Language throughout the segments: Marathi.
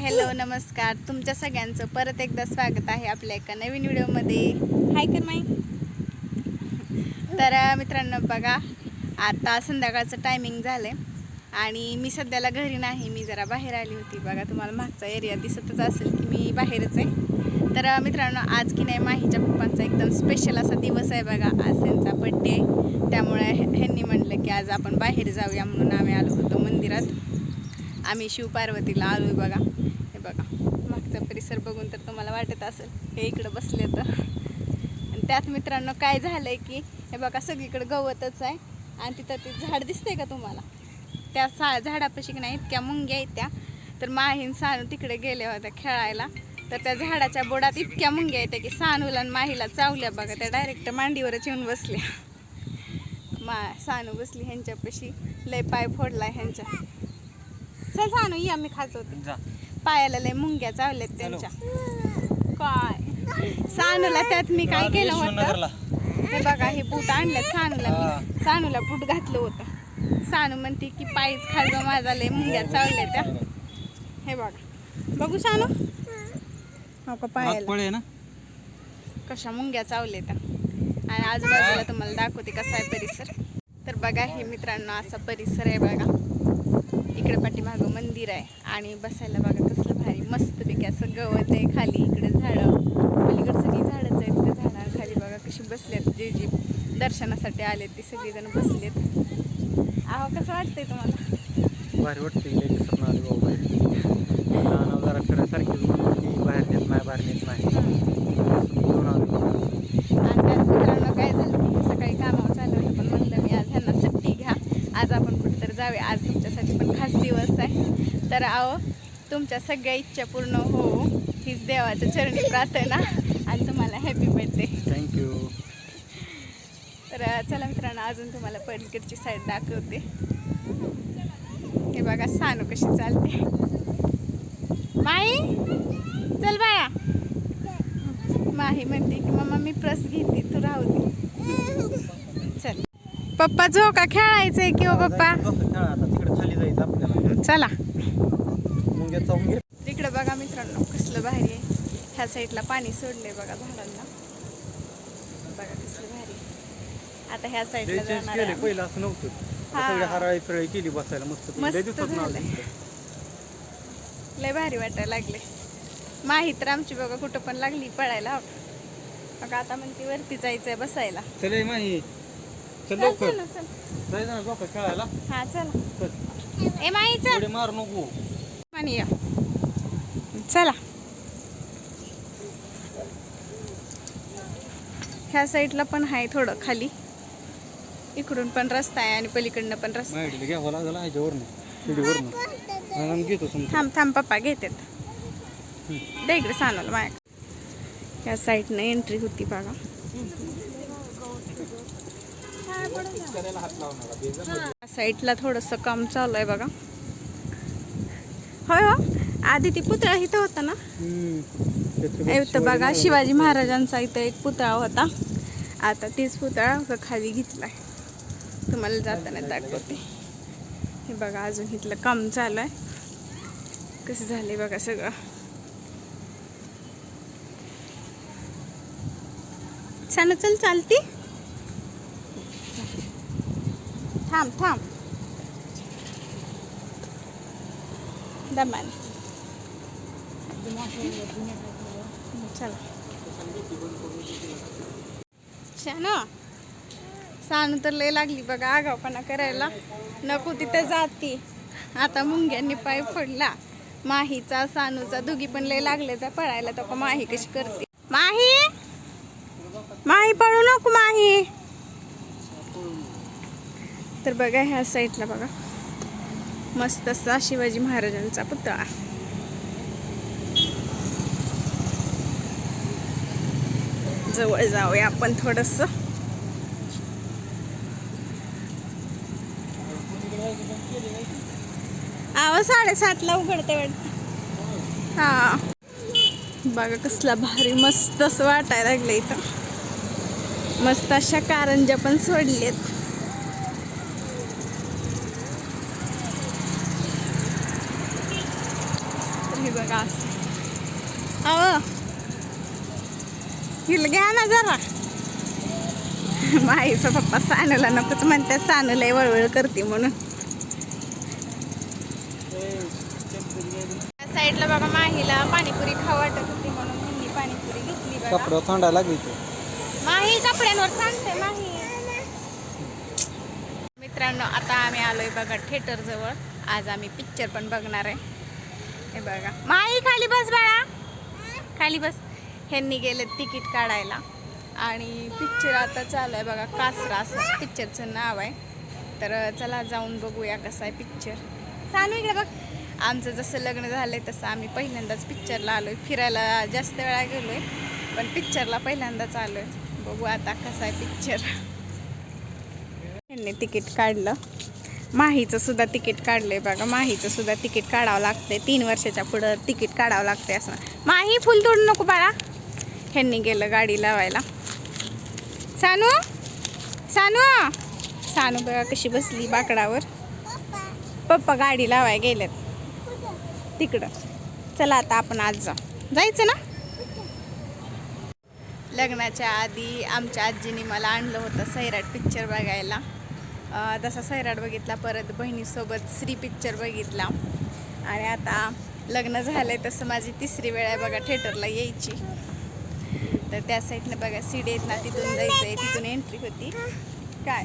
हॅलो नमस्कार. तुमच्या सगळ्यांचं परत एकदा स्वागत आहे आपल्या एका नवीन व्हिडिओमध्ये. हाय कर माई तर मित्रांनो बघा आता संध्याकाळचं टायमिंग झालं आहे आणि मी सध्याला घरी नाही मी जरा बाहेर आली होती. बघा तुम्हाला मागचा एरिया दिसतच असेल की मी बाहेरच आहे. तर मित्रांनो आज की नाही माहीच्या पप्पांचा एकदम स्पेशल असा दिवस आहे बघा. आज त्यांचा बड्डे आहे. त्यामुळे ह्यांनी म्हणलं की आज आपण बाहेर जाऊया म्हणून आम्ही आलो होतो मंदिरात. आम्ही शिवपार्वतीला आलो आहे बघा. मागचा परिसर बघून तर तुम्हाला वाटत असेल हे इकडं बसले तर. आणि त्यात मित्रांनो काय झालं आहे की हे बघा सगळीकडं गवतच आहे. आणि तिथं ते झाड दिसतंय का तुम्हाला? त्या सा झाडापाशी की नाही इतक्या मुंग्या आहेत त्या. तर माहीन सानू तिकडे गेल्या होत्या खेळायला. तर त्या झाडाच्या बोडात इतक्या मुंग्या येत्या की सानूला आणि माहीला चावल्या बघा. त्या डायरेक्ट मांडीवरच येऊन बसल्या. मा सानू बसली ह्यांच्यापाशी. लय पाय फोडला ह्यांच्या. चल सानू या मी खाचवते पायाला लय मुंग्या चावल्यात त्यांच्या. काय? सानूला त्यात मी काय केलं होतं. हे बघा हे बूट आणल्यात सानूला मी. सानूला बूट घातलं होतं. सानू म्हणते की पायच खालचा माझा लय मुंग्या चावल्या त्या. हे बघा. बघू सानू? हो का पायाला. कशा मुंग्या चावल्या त्या. आणि आजूबाजूला तुम्हाला दाखवते कसा आहे परिसर. तर बघा हे मित्रांनो असा परिसर आहे बघा. इकडे पाठीमागं मंदिर आहे आणि बसायला बघा कसलं भारी मस्तपैकी असं गवत आहे खाली इकडे झाडं. पलीकडे सगळी झाडच आहेत त्या झाडाखाली बघा कशी बसलेत जे जे दर्शनासाठी आलेत ती सगळीजण बसलेत. अहो कसं वाटतंय तुम्हाला? भारी वाटते भाऊ बाहेर जरा नेत नाही बाहेर नेत नाही घेऊन आलो बघा. आणि त्यात मित्रांनो काय झालं की सकाळी कामावर चालू होतं पण म्हणलं मी आज ह्यांना सुट्टी घ्या आज आपण कुठेतरी जाऊया आज तुमच्यासाठी पण खास दिवस आहे तर तुमच्या सगळ्या इच्छा पूर्ण हो हीच देवाच्या चरणी प्रार्थना. आणि तुम्हाला हॅपी बर्थडे थँक्यू तर चला मित्रांनो अजून तुम्हाला पलीकडची साईड दाखवते. हे बघा सानू कशी चालते. माई चल बाया. माही म्हणते की मम्मा मी प्रस घेते तू राहू दे. चल. पप्पा जो का खेळायचंय की हो पप्पा? चला. चावून घे तिकडे बघा मित्रांनो कसलं भारी आहे. ह्या साईडला पाणी सोडलंय बघा झाडांना. बघा कसलं भारी आहे. आता ह्या साईडला जाणार केले आहे आम्ही. पहिलं असं नव्हतं. हा. सगळे हराळी फिराळी केली बसायला मस्त मस्त लई दिवसात नाव झालंय. दिसतं. लय भारी वाटायला लागले. माही तर आमची बघा कुठं पण लागली पळायला मग आता म्हणते वरती जायचंय बसायला. चल ए माही. चल चल लवकर. चल ना, चल जायचं ना खेळायला. हा चला. चल. ए माही चल. मार नको. आणि या. चला. ह्या साईडला पण आहे थोडं खाली. इकडून पण रस्ता आहे आणि पलीकडनं पण रस्ता आहे. थांब थांब पप्पा घेतात. दे इकडे सांगलं माया. ह्या साईडनं एंट्री होती बघा. साईडला थोडंसं काम चालू आहे बघा. होय हो. आधी ती पुतळा इथं होता ना? इथं बघा शिवाजी महाराजांचा इथं एक पुतळा होता. आता तीच पुतळा असं खाली घेतलाय. तुम्हाला जाताना दाखवते. हे बघा अजून इथलं काम चालू आहे. कसं झालंय बघा सगळं. छान चल चालती? थांब थांब. दमान चला छान सानू तर लय लागली बघा आगावपणा करायला. नको तिथे जाती. आता मुंग्यांनी पाय फोडला. माहीचा सानूचा दोघी पण लय लागले त्या पळायला तर माही कशी करते? माही? माही पळू नको माही. तर बघा ह्या साईडला बघा. मस्त असा शिवाजी महाराजांचा पुतळा. जवळ जाऊया आपण थोडस. आव साडेसातला उघडते वाटत. हा. बघा कसला भारी मस्त असं वाटायला लागलं इथं. मस्त अशा कारंजा पण सोडलेत. हे असं अहो हिला घ्या ना जरा. माईचा पप्पा सानूला नकोच म्हणतात सानू लय वळवळ करते म्हणून. साईडला बघा माहीला पाणीपुरी खाऊ वाटत होती म्हणून ह्यांनी पाणीपुरी घेतली बघा कपडं थंडा लागतो माही कपड्यांवर सांगते माही. मित्रांनो आता आम्ही आलोय बघा थिएटर जवळ आज आम्ही पिक्चर पण बघणार आहे. हे बघा. माई खाली बस बाळा. खाली बस. ह्यांनी गेले तिकीट काढायला. आणि पिक्चर आता चालू आहे बघा कासरा असं. पिक्चरचं नाव आहे. तर चला जाऊन बघूया कसा आहे पिक्चर चालू इकडे बघ. आमचं जसं लग्न झालंय तसं आम्ही पहिल्यांदाच पिक्चरला आलोय. फिरायला जास्त वेळा गेलोय पण पिक्चरला पहिल्यांदाच आलोय. बघू आता कसा आहे पिक्चर यांनी तिकीट काढलं. माहीचं सुद्धा तिकीट काढलंय बघा माहीचं सुद्धा तिकीट काढावं लागतंय. तीन वर्षाच्या पुढं तिकीट काढावं लागते असं. माही फुल तोडू नको बाळा. ह्यांनी गेलं गाडी लावायला. सानू? सानू? सानू बघा कशी बसली बाकडावर. पप्पा गाडी लावाय गेलेत. तिकडं. चला आता आपण आज जाऊ. जायचं ना? लग्नाच्या आधी आमच्या आजीने मला आणलं होतं सैराट पिक्चर बघायला. तसा सैराट बघितला परत बहिणीसोबत श्री पिक्चर बघितला. आणि आता लग्न झालं आहे तसं माझी तिसरी वेळ आहे बघा थिएटरला यायची. तर त्या साईडनं बघा सीडी आहेत ना तिथून जायचं आहे तिथून एंट्री होती. काय?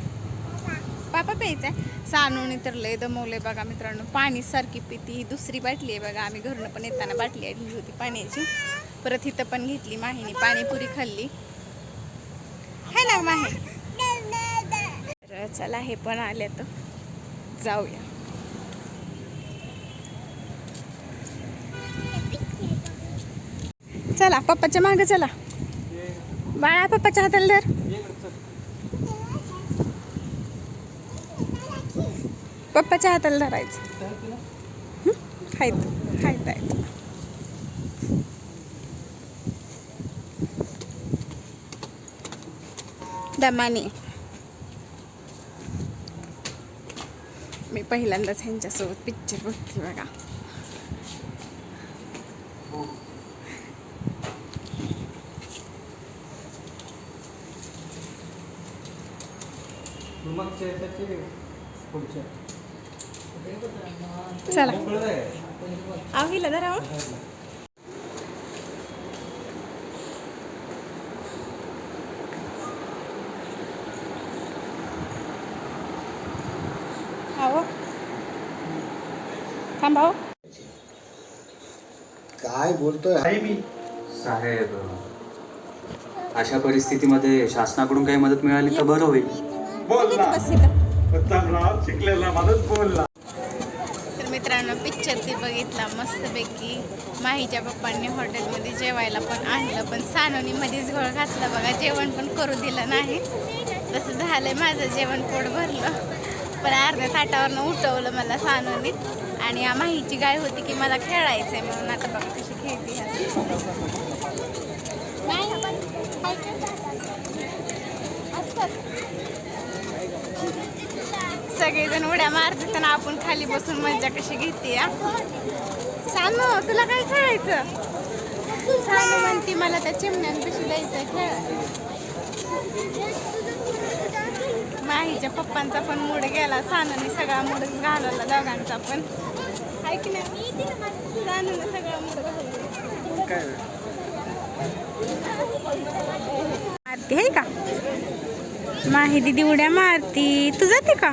पापा प्यायचं आहे सानून तर लय दमवलं बघा मित्रांनो पाणी सारखी पिती. ही दुसरी बाटली आहे बघा आम्ही घरनं पण येताना बाटली आणली होती पाण्याची. परत इथं पण घेतली माहिनी पाणीपुरी खाल्ली. है ना माही. तर चला हे पण आले तर. जाऊया. चला पप्पाच्या मागे चला. बाळा पप्पाच्या हाताला धर. पप्पाच्या हाताला धरायचं. खायत खायत आहे दमाने. पहिल्यांदाच ह्यांच्यासोबत पिक्चर बघते बघा चला मोकळं आहे. आवीला धरा हो. आहो थांबाव काय बोलतोय? आहे मी. साहेब अशा परिस्थितीमध्ये शासनाकडून काही मदत मिळाली तर बरं होईल. बोल ना. बस इथं. चांगला शिकलेला माणूस बोलला तर मित्रांनो पिक्चर ती बघितला मस्तपैकी. माहीच्या पप्पांनी हॉटेलमध्ये जेवायला पण आणलं पण सानोनी मध्येच घोळ घातला बघा. जेवण पण करू दिलं नाही. तसं झालंय माझं जेवण पोट भरलं. पण अर्ध्या ताटावरनं उठवलं मला सानोनी. आणि या माहीची गाय होती की मला खेळायचंय म्हणून आता बघा कशी खेळते सगळेजण उड्या मारतात आणि आपण खाली बसून मजा कशी घेते सानू तुला काय खेळायचं? सानू म्हणती मला त्या चिमण्यांपाशी द्यायचं खेळ माहीच्या पप्पांचा पण मूड गेला सानूने सगळा मूडच घालवला दोघांचा पण. आहे की नाही मारती आहे का? माही दिदी उड्या मारती. तू जाते का?